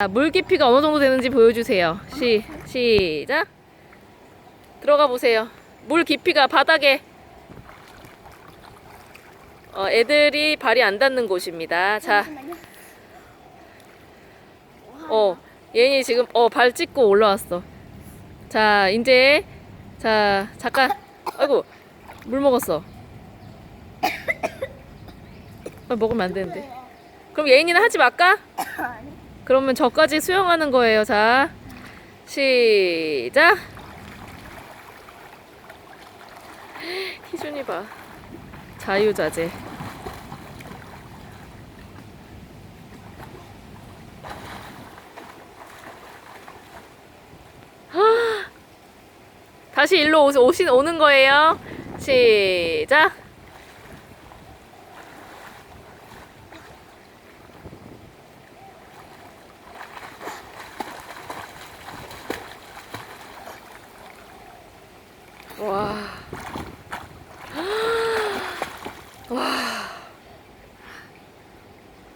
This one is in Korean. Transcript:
자, 물 깊이가 어느 정도 되는지 보여주세요. 시, 시작. 들어가 보세요. 물 깊이가 바닥에 어, 애들이 발이 안 닿는 곳입니다. 자. 어, 얘니 지금 어, 발 찢고 올라왔어. 자, 이제 자, 잠깐. 아이고, 물 먹었어. 아, 먹으면 안 되는데. 그럼 예인이는 하지 말까? 그러면 저까지 수영하는 거예요. 자, 시작. 희준이 봐. 자유자재. 다시 일로 오, 오신 오는 거예요. 시작. 와. 와.